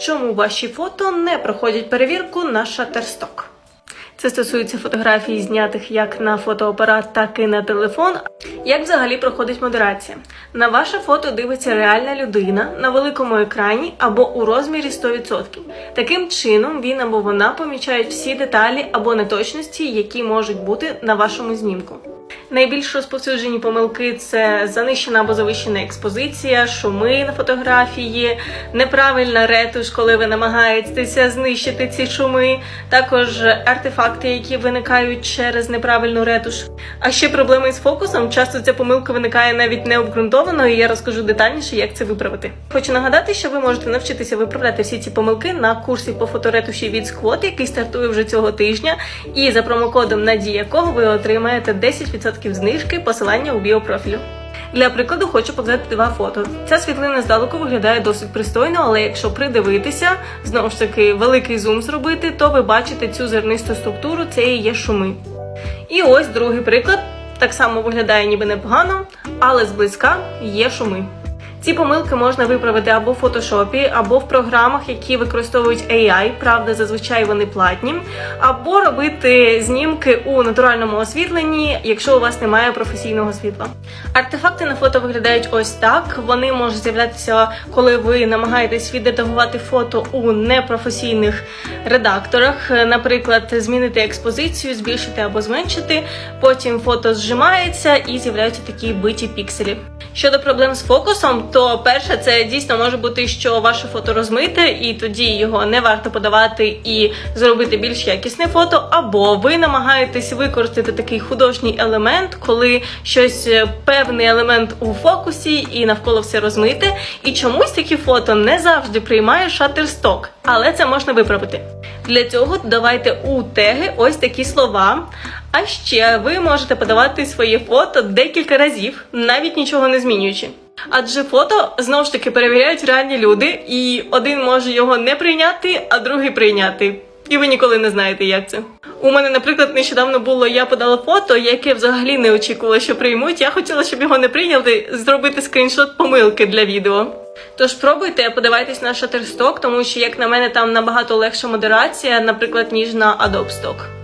Чому ваші фото не проходять перевірку на Shutterstock? Це стосується фотографій, знятих як на фотоапарат, так і на телефон. Як взагалі проходить модерація? На ваше фото дивиться реальна людина на великому екрані або у розмірі 100%. Таким чином він або вона помічають всі деталі або неточності, які можуть бути на вашому знімку. Найбільш розповсюджені помилки це занищена або завищена експозиція, шуми на фотографії, неправильна ретуш, коли ви намагаєтеся знищити ці шуми, також артефакти, які виникають через неправильну ретуш. А ще проблеми з фокусом. Часто ця помилка виникає навіть необґрунтовано, і я розкажу детальніше, як це виправити. Хочу нагадати, що ви можете навчитися виправляти всі ці помилки на курсі по фоторетуші від Squad, який стартує вже цього тижня. І за промокодом надія якого ви отримаєте 10% знижки посилання у біопрофілю. Для прикладу хочу показати два фото. Ця світлина здалеку виглядає досить пристойно, але якщо придивитися, знову ж таки великий зум зробити, то ви бачите цю зернисту структуру, це і є шуми. І ось другий приклад. Так само виглядає ніби непогано, але зблизька є шуми. Ці помилки можна виправити або в фотошопі, або в програмах, які використовують AI, правда, зазвичай вони платні, або робити знімки у натуральному освітленні, якщо у вас немає професійного світла. Артефакти на фото виглядають ось так. Вони можуть з'являтися, коли ви намагаєтесь відредагувати фото у непрофесійних редакторах, наприклад, змінити експозицію, збільшити або зменшити. Потім фото зжимається і з'являються такі биті пікселі. Щодо проблем з фокусом, то перше, це дійсно може бути, що ваше фото розмите, і тоді його не варто подавати і зробити більш якісне фото. Або ви намагаєтесь використати такий художній елемент, коли щось е, певний елемент у фокусі і навколо все розмите. І чомусь такі фото не завжди приймає Shutterstock, але це можна виправити. Для цього додавайте у теги ось такі слова. А ще ви можете подавати своє фото декілька разів, навіть нічого не змінюючи. Адже фото знову ж таки перевіряють реальні люди, і один може його не прийняти, а другий прийняти. І ви ніколи не знаєте, як це. У мене, наприклад, нещодавно було, я подала фото, яке взагалі не очікувала, що приймуть. Я хотіла, щоб його не прийняли, зробити скріншот помилки для відео. Тож пробуйте, подавайтесь на Shutterstock, тому що, як на мене, там набагато легша модерація, наприклад, ніж на Adobe Stock.